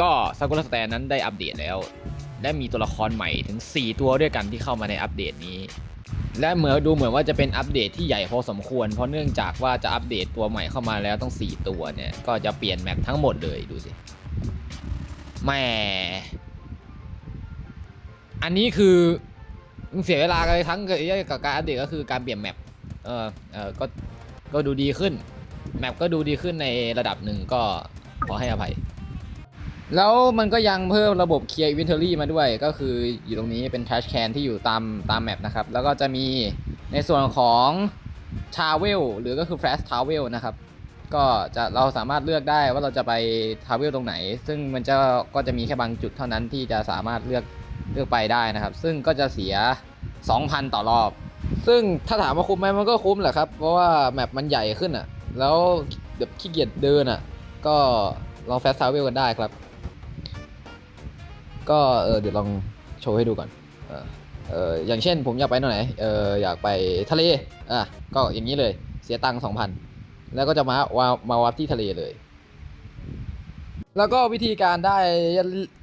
ก็ซากุระสแตนนั้นได้อัปเดตแล้ว และมีตัวละครใหม่ถึง 4 ตัวด้วยกันที่เข้ามาในอัปเดตนี้ และเหมือนดูเหมือนว่าจะเป็นอัปเดตที่ใหญ่พอสมควร เพราะเนื่องจากว่าจะอัปเดตตัวใหม่เข้ามาแล้วต้อง 4 ตัวเนี่ย ก็จะเปลี่ยนแมปทั้งหมดเลยดูสิแหม่อันนี้คือเสียเวลากันเลยทั้งกับการอัปเดตก็คือการเปลี่ยนแมปเออเออก็ก็ดูดีขึ้น แมปก็ดูดีขึ้นในระดับหนึ่งก็ขอให้อภัย แล้วมันก็ยังเพิ่มระบบเคลียร์อินเวนทอรี่มาด้วย ก็คืออยู่ตรงนี้เป็น trash can ที่อยู่ตามตามแมปนะครับ แล้วก็จะมีในส่วนของ travel หรือก็คือ flash travel นะครับ ก็จะเราสามารถเลือกได้ว่าเราจะไป travel ตรงไหน ซึ่งมันจะก็จะมีแค่บางจุดเท่านั้นที่จะสามารถเลือกเลือกไปได้นะครับ ซึ่งก็จะเสีย 2,000 ต่อรอบ ซึ่งถ้าถามว่าคุ้มไหมมันก็คุ้มแหละครับ เพราะว่าแมปมันใหญ่ขึ้นอะ แล้วแบบขี้เกียจเดินอะ ก็ลอง fast travel กันได้ครับ ก็เออเดี๋ยวลองโชว์ให้ดูก่อนเออเอออย่างเช่นผมอยากไปตรงไหนเอออยากไปทะเลอะก็อย่างนี้เลยเสียตังค์สองพันแล้วก็จะมาวามาวัดที่ทะเลเลย แล้วก็วิธีการได้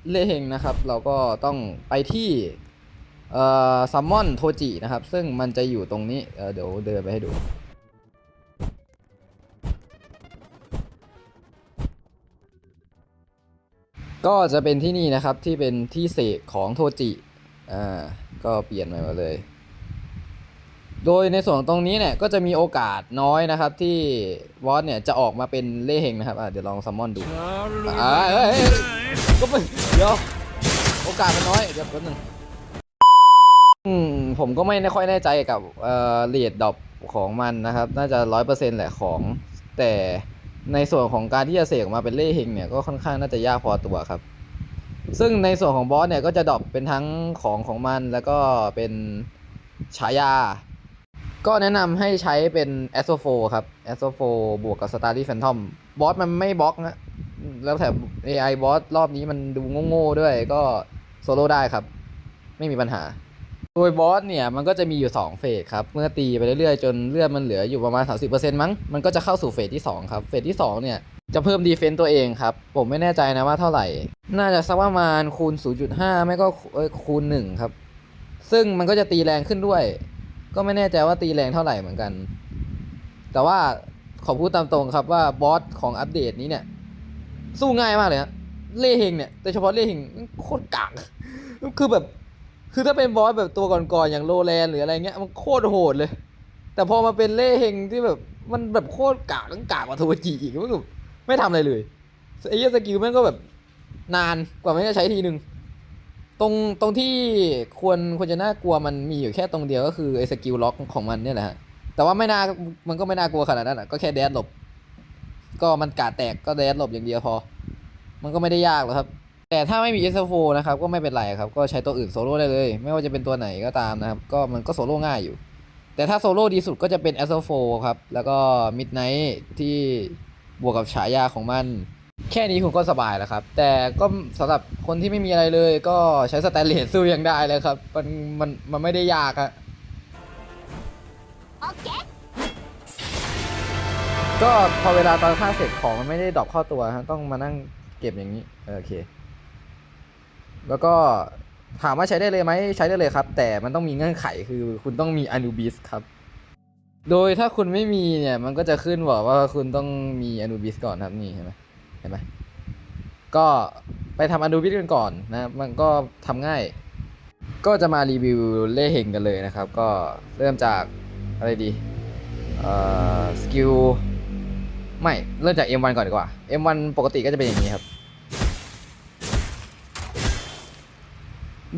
เล่เฮงนะครับ เราก็ต้องไปที่เอ่อซัมมอนโทจินะครับ ซึ่งมันจะอยู่ตรงนี้เออเดี๋ยวเดินไปให้ดู ก็จะเป็นที่นี่นะครับที่เป็นที่เสกของโทจิ อ่า ก็เปลี่ยนใหม่มาเลย โดยในส่วนตรงนี้เนี่ยก็จะมีโอกาสน้อยนะครับที่วอสเนี่ยจะออกมาเป็นเล่เฮงนะครับ อ่าเดี๋ยวลองซัมมอนดู อ่าเฮ้ยก็ไม่เดี๋ยวโอกาสมันน้อย เดี๋ยวแป๊บนึงอืมผมก็ไม่ค่อยแน่ใจกับเอ่อเรียดดอปของมันนะครับ น่าจะร้อยเปอร์เซ็นต์แหละของแต่ ในส่วนของการที่จะเสกออกมาเป็นเล่เฮงเนี่ยก็ค่อนข้างน่าจะยากพอตัวครับ ซึ่งในส่วนของบอสเนี่ยก็จะดรอปเป็นทั้งของของมันแล้วก็เป็นฉายา ก็แนะนำให้ใช้เป็น a s o 4ครับ a s o 4บวกกับ Starry Phantom บอสมันไม่บล็อกนะแล้วแถม AI บอสรอบนี้มันดูโง่ๆด้วยก็โซโล่ได้ครับ ไม่มีปัญหา โดยบอสเนี่ยมันก็จะมีอยู่ 2 เฟสครับ เมื่อตีไปเรื่อยๆ จนเลือดมันเหลืออยู่ประมาณ 30%มั้ง มันก็จะเข้าสู่เฟสที่ 2 ครับ เฟสที่ 2 เนี่ยจะเพิ่มดีเฟนต์ตัวเองครับ ผมไม่แน่ใจนะว่าเท่าไหร่ น่าจะสักประมาณคูณ 0.5 ไม่ก็คูณ 1 ครับ ซึ่งมันก็จะตีแรงขึ้นด้วย ก็ไม่แน่ใจว่าตีแรงเท่าไหร่เหมือนกัน แต่ว่าขอพูดตามตรงครับว่าบอสของอัปเดตนี้เนี่ยสู้ง่ายมากเลยฮะเล่เฮงเนี่ยโดยเฉพาะเล่เฮงโคตรกากคือแบบ คือถ้าเป็นบอสแบบตัวก่อนๆอย่างโลแลนหรืออะไรเงี้ยมันโคตรโหดเลย แต่พอมาเป็นเล่เฮงที่แบบมันแบบโคตรกากทั้งกากกว่าโทวจิอีกมันแบบไม่ทำอะไรเลยไอ้เยสกิลแม่งก็แบบนานกว่าไมันจะใช้ทีหนึ่งตรงตรงที่ควรควรจะน่ากลัวมันมีอยู่แค่ตรงเดียวก็คือไอ้สกิลล็อกของมันเนี่ยแหละฮะแต่ว่าไม่น่ามันก็ไม่น่ากลัวขนาดนั้นอะก็แค่แดดหลบ ก็มันกาดแตกก็แดดหลบอย่างเดียวพอ มันก็ไม่ได้ยากหรอกครับ แต่ถ้าไม่มี S4 นะครับก็ไม่เป็นไรครับก็ใช้ตัวอื่นโซโล่ได้เลย ไม่ว่าจะเป็นตัวไหนก็ตามนะครับก็มันก็โซโล่ง่ายอยู่ แต่ถ้าโซโล่ดีสุดก็จะเป็น S4 ครับแล้วก็ Midnight ที่บวกกับฉายาของมัน แค่นี้คุณก็สบายแล้วครับ แต่ก็สำหรับคนที่ไม่มีอะไรเลย ก็ใช้สแตนเลสสู้ยังได้เลยครับมันมันมันไม่ได้ยากอะก็พอเวลาตอนฆ่าเสร็จของมันไม่ได้ดรอปเข้าตัวฮะต้องมานั่งเก็บอย่างนี้เออโอเค แล้วก็ถามว่าใช้ได้เลยไหมใช้ได้เลยครับ แต่มันต้องมีเงื่อนไขคือคุณต้องมีอนูบิสครับ โดยถ้าคุณไม่มีเนี่ย มันก็จะขึ้นบอกว่าคุณต้องมีอนูบิสก่อนครับนี่เห็นไหมเห็นไหมก็ไปทำอนูบิสกันก่อนนะ มันก็ทำง่าย ก็จะมารีวิวเล่เฮงกันเลยนะครับ ก็เริ่มจากอะไรดีเอ่อสกิลไม่ เริ่มจาก M1 ก่อนดีกว่า M1 ปกติก็จะเป็นอย่างนี้ครับ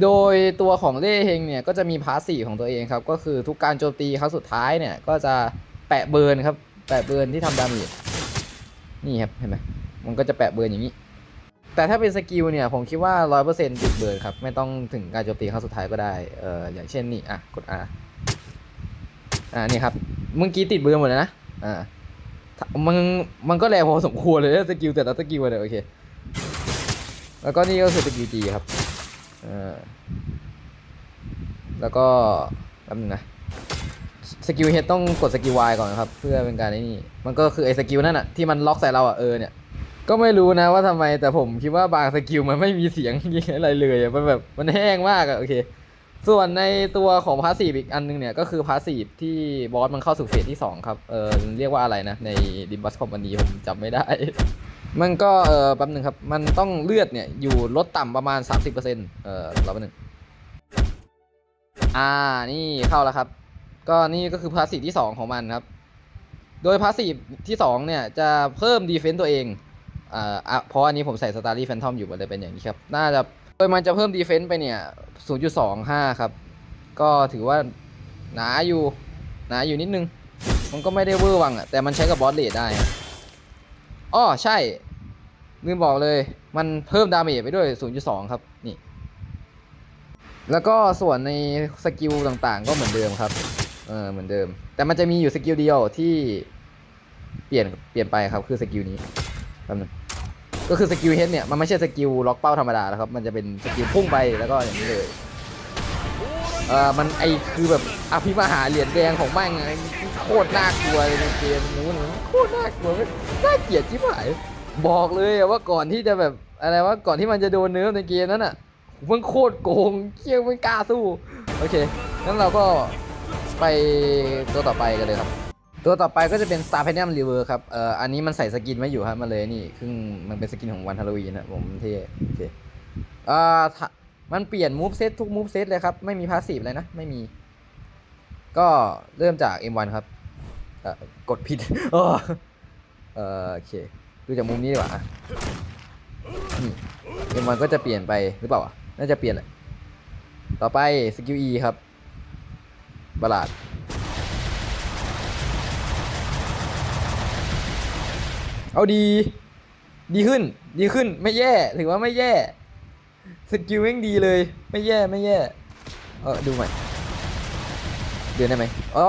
โดยตัวของเล่เฮงเนี่ยก็จะมีพาสีของตัวเองครับ ก็คือทุกการโจมตีครั้งสุดท้ายเนี่ย ก็จะแปะเบิร์นครับ แปะเบิร์นที่ทำดาเมจนี่ครับเห็นไหมมันก็จะแปะเบิร์นอย่างนี้ แต่ถ้าเป็นสกิลเนี่ย ผมคิดว่า 100%ติดเบิร์นครับ ไม่ต้องถึงการโจมตีครั้งสุดท้ายก็ได้เอออย่างเช่นนี่อะกด R อ่านี่ครับเมื่อกี้ติดเบิร์นหมดเลยนะอ่ามันมันก็แรงพอสมควรเลยสกิลแต่ละสกิลเนี่ยโอเค แล้วก็นี่ก็คือสกิลจีครับ แล้วก็แป๊บนึงนะสกิลเฮดต้องกดสกิลวก่อนนะครับ เพื่อเป็นการนี่มันก็คือไอ้สกิลนั่นอะที่มันล็อกใส่เราอะเออเนี่ยก็ไม่รู้นะว่าทำไมแต่ผมคิดว่าบางสกิลมันไม่มีเสียงอะไรเลยมันแบบมันแห้งมากอะโอเค ส่วนในตัวของพาสซีฟอีกอันนึงเนี่ยก็คือพาสซีฟที่บอสมันเข้าสู่เฟสที่ 2 ครับ เออเรียกว่าอะไรนะ ในดิมบัสคอมพานีผมจำไม่ได้ มันก็เออแป๊บหนึ่งครับ มันต้องเลือดเนี่ยอยู่ลดต่ำประมาณ 30%เออรอแป๊บหนึ่งอ่านี่เข้าแล้วครับ ก็นี่ก็คือพาสซีฟที่ 2 ของมันครับ โดยพาสซีฟที่ 2 เนี่ยจะเพิ่มดีเฟนต์ตัวเองอ่าอะเพราะอันนี้ผมใส่สตาร์ลี่แฟนทอมอยู่มันเลยเป็นอย่างนี้ครับ น่าจะโดยมันจะเพิ่มดีเฟนต์ไปเนี่ย 0.25 ครับ ก็ถือว่าหนาอยู่หนาอยู่นิดนึง มันก็ไม่ได้เวอร์วังอะแต่มันใช้กับบอสเลดได้ อ้อใช่ ลืมบอกเลย มันเพิ่มดาเมจไปด้วย 0.2 ครับ นี่ แล้วก็ส่วนในสกิลต่างๆ ก็เหมือนเดิมครับ เออ เหมือนเดิม แต่มันจะมีอยู่สกิลเดียวที่เปลี่ยน เปลี่ยนไปครับ คือสกิลนี้แป๊บนึงก็คือสกิลเฮดเนี่ย มันไม่ใช่สกิลล็อกเป้าธรรมดาแล้วครับ มันจะเป็นสกิลพุ่งไปแล้วก็อย่างนี้เลย เออมันไอคือแบบ อภิมหาเหรียญแดงของแม่งไงโคตรน่ากลัวเลยในเกมนู้นโคตรน่ากลัวน่าเกลียดชิบหายบอกเลยว่าก่อนที่จะแบบอะไรว่าก่อนที่มันจะโดนเนื้อในเกมนั้นอะมันโคตรโกงเคี้ยวไม่กล้าสู้ โอเคงั้นเราก็ไปตัวต่อไปกันเลยครับ ตัวต่อไปก็จะเป็น Star p a n e m River ครับเอ่ออันนี้มันใส่สกินไว้อยู่ครับมาเลยนี่ครึ่งมันเป็นสกินของวันฮาโลวีนนะผมเท่โอเคเอ่อถ้ามันเปลี่ยนมูฟเซตทุกมูฟเซตเลยครับ ไม่มีพาสซีฟเลยนะ ไม่มี ก็เริ่มจาก M1 ครับอ่อกดผิดเออโอเค ดูจากมุมนี้ดีกว่าอะนี่ M1 ก็จะเปลี่ยนไปหรือเปล่า น่าจะเปลี่ยนแหละ ต่อไปสกิล E ครับบาลาดเอาดี ดีขึ้น ดีขึ้น ไม่แย่ ถือว่าไม่แย่ สกิลแม่งดีเลย ไม่แย่ ไม่แย่ เออดูใหม่ เดินได้ไหมอ๋อ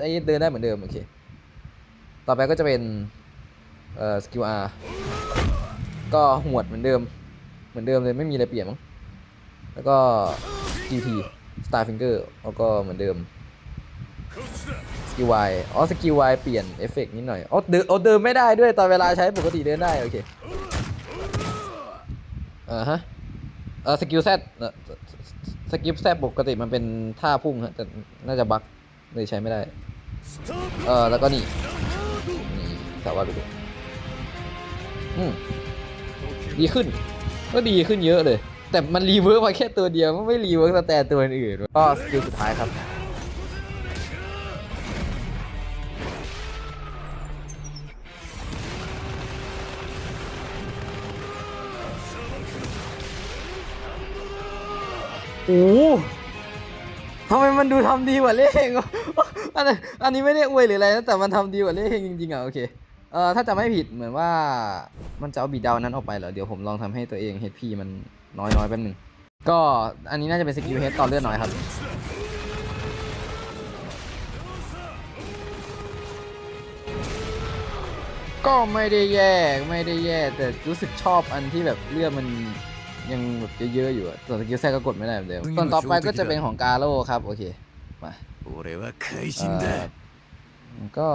ไอ้เดินได้เหมือนเดิม โอเค ต่อไปก็จะเป็นเอ่อสกิล R ก็หวดเหมือนเดิม เหมือนเดิมเลยไม่มีอะไรเปลี่ยนมั้ง แล้วก็ GT Star Finger แล้วก็เหมือนเดิมสกิล Y อ๋อสกิล Y เปลี่ยนเอฟเฟกต์นิดหน่อยอ๋อเดินอ๋อเดินไม่ได้ด้วยตอนเวลาใช้ปกติเดินได้ โอเคอ่าฮะเออสกิล Z เออ สกิล Z ปกติมันเป็นท่าพุ่งฮะแต่น่าจะบั๊กเลยใช้ไม่ได้ เออแล้วก็นี่ นี่สาวาดูอืมดีขึ้น ก็ดีขึ้นเยอะเลย แต่มันรีเวิร์กมาแค่ตัวเดียวมันไม่รีเวิร์กสแตนตัวอื่นก็สกิลสุดท้ายครับ โอ้ทำไมมันดูทำดีกว่าเล่งอันอันนี้ไม่ได้อวยหรืออะไรนะแต่มันทำดีกว่าเล่งจริงๆอะโอเคเอ่อถ้าจะไม่ผิดเหมือนว่ามันจะเอาบีดาวนั้นออกไปเหรอเดี๋ยวผมลองทำให้ตัวเอง HP มันน้อยๆแป๊บนึงก็อันนี้น่าจะเป็นสกิลเฮดต่อเลือดน้อยครับก็ไม่ได้แย่ไม่ได้แย่แต่รู้สึกชอบอันที่แบบเลือดมัน ยังแบบเยอะๆอยู่อะส่วนสกิลแทรกก็กดไม่ได้เหมือนเดิมส่วนต่อไปก็จะเป็นของกาโร่ครับ โอเค มา 俺は怪 เอ่ 人 อ だ ก็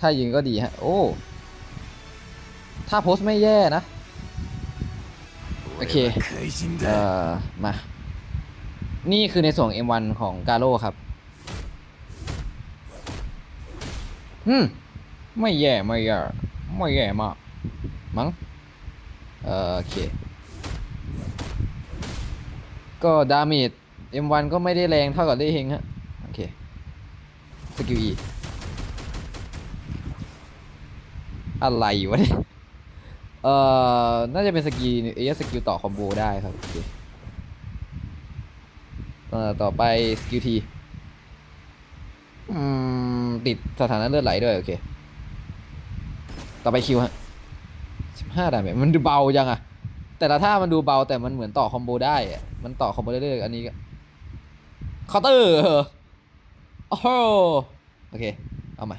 ถ้ายิงก็ดีฮะ โอ้ ถ้าโพสต์ไม่แย่นะ โอเค 俺は怪人 เอ่ だ อ มา นี่คือในส่วน M1 ของกาโร่ครับ อืม ไม่แย่ ไม่แย่ ไม่แย่มาก มั้ง เอ่อ โอเค ก็ดาเมจ M1 ก็ไม่ได้แรงเท่ากับเล่เฮงฮะ โอเค สกิล E อะไรวะเนี่ย เอ่อ น่าจะเป็นสกิลเอสกิลต่อคอมโบได้ครับโอเคเอ่อ ต่อไปสกิลทีอืม ติดสถานะเลือดไหลด้วยโอเค ต่อไปคิวฮะสิบห้าดาเมจมันดูเบาจังอะ แต่ละท่ามันดูเบาแต่มันเหมือนต่อคอมโบได้อะมันต่อคอมโบได้เรื่อยๆอันนี้ก็เคาน์เตอร์โอ้โหโอเค เอาใหม่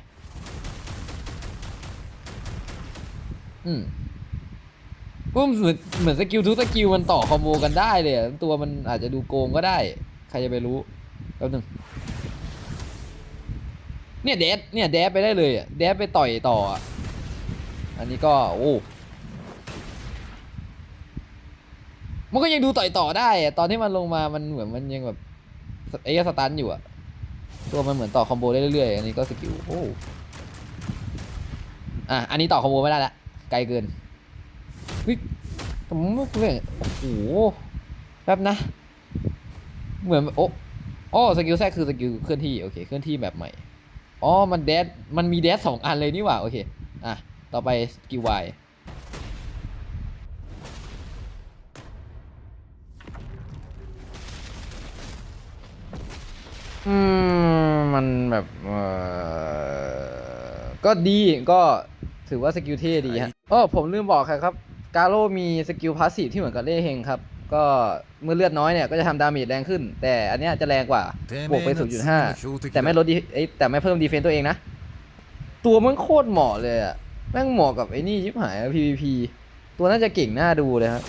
อืมว่ามันเหมือนเหมือนสกิลทุกสกิลมันต่อคอมโบกันได้เลยอะตัวมันอาจจะดูโกงก็ได้ ใครจะไปรู้แป๊บนึงเนี่ยเดดเนี่ยเดดไปได้เลยอะเดดไปต่อยต่ออะอันนี้ก็โอ้ มันก็ยังดูต่อยต่อได้อะตอนที่มันลงมามันเหมือนมันยังแบบไอ้สตันอยู่อะตัวมันเหมือนต่อคอมโบได้เรื่อยๆอันนี้ก็สกิลโอ้อะอันนี้ต่อคอมโบไม่ได้ละไกลเกินเฮ้ยผมไม่เโอ้โหแป๊บนะ เหมือนโอ้โอ้สกิลแทรกคือสกิลเคลื่อนที่โอเคเคลื่อนที่แบบใหม่อ๋อมันแดดมันมีแดดสองอันเลยนี่หว่าโอเคอะต่อไปสกิลวาย อืมมันแบบเออก็ดีก็ถือว่าสกิลเท่ดีฮะอ๋อผมลืมบอกครับกาโร่มีสกิลพาสซีฟที่เหมือนกับเล่เฮงครับ ก็เมื่อเลือดน้อยเนี่ยก็จะทำดาเมจแรงขึ้น แต่อันเนี้ยจะแรงกว่าบวกไป 0.5 แต่ไม่ลดดีเอ้ยแต่ไม่เพิ่มดีเฟนต์ตัวเองนะ ตัวมันโคตรเหมาะเลยอะแม่งเหมาะกับไอ้นี่ชิบหายอะ PVP ตัวน่าจะเก่งน่าดูเลยครับ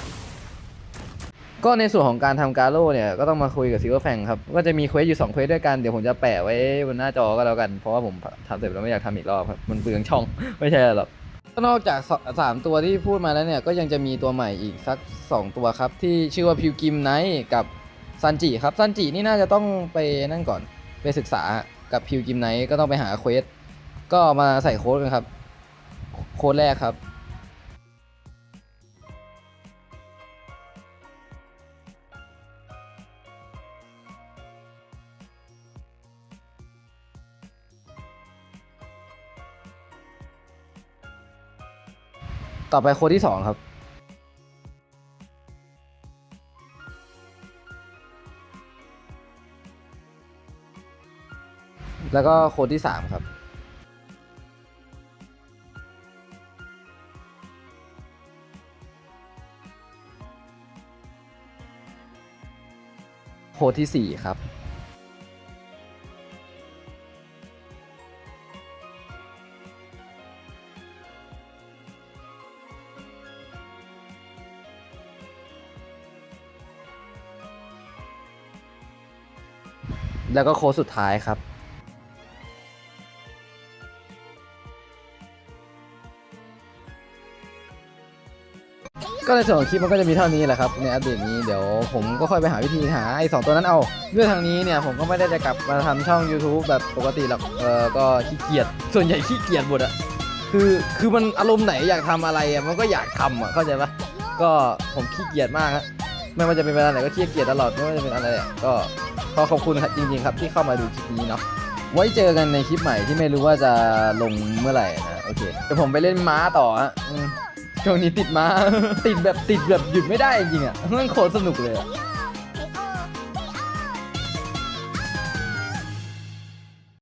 ก็ในส่วนของการทำการโล่เนี่ยก็ต้องมาคุยกับซิลเวอร์แฟงครับ ก็จะมีเควสอยู่2เควสด้วยกันเดี๋ยวผมจะแปะไว้บนหน้าจอก็แล้วกัน เพราะว่าผมทำเสร็จแล้วไม่อยากทำอีกรอบครับ มันเปลืองช่อง ไม่ใช่หรอกก็นอกจากสามตัวที่พูดมาแล้วเนี่ย ก็ยังจะมีตัวใหม่อีกสัก 2 ตัวครับ ที่ชื่อว่าพิวกิมไนท์กับซันจิครับซันจินี่น่าจะต้องไปนั่นก่อนไปศึกษากับพิวกิมไนท์ก็ต้องไปหาเควสก็มาใส่โค้ดกันครับ โค้ดแรกครับ ต่อไปโค้ดที่สองครับ แล้วก็โค้ดที่สามครับ โค้ดที่สี่ครับ แล้วก็โค้ดสุดท้ายครับ ก็ในส่วนของคลิปมันก็จะมีเท่านี้แหละครับในอัปเดตนี้เดี๋ยวผมก็ค่อยไปหาวิธีหาไอ้สองตัวนั้นเอาด้วยทางนี้เนี่ยผมก็ไม่ได้จะกลับมาทำช่อง YouTube แบบปกติหรอกเออก็ขี้เกียจส่วนใหญ่ขี้เกียจหมดอะคือคือมันอารมณ์ไหนอยากทำอะไรอะมันก็อยากทำอะเข้าใจปะก็ผมขี้เกียจมากฮะไม่ว่าจะเป็นเวลาไหนก็ขี้เกียจตลอดไม่ว่าจะเป็นอะไรอะก็ ขอขอบคุณครับจริงๆครับที่เข้ามาดูคลิปนี้เนาะไว้เจอกันในคลิปใหม่ที่ไม่รู้ว่าจะลงเมื่อไหร่นะโอเคเดี๋ยวผมไปเล่นม้าต่อฮะอืมช่วงนี้ติดม้า ติดแบบติดแบบหยุดไม่ได้จริงๆอะมันโคตรสนุกเลยอะ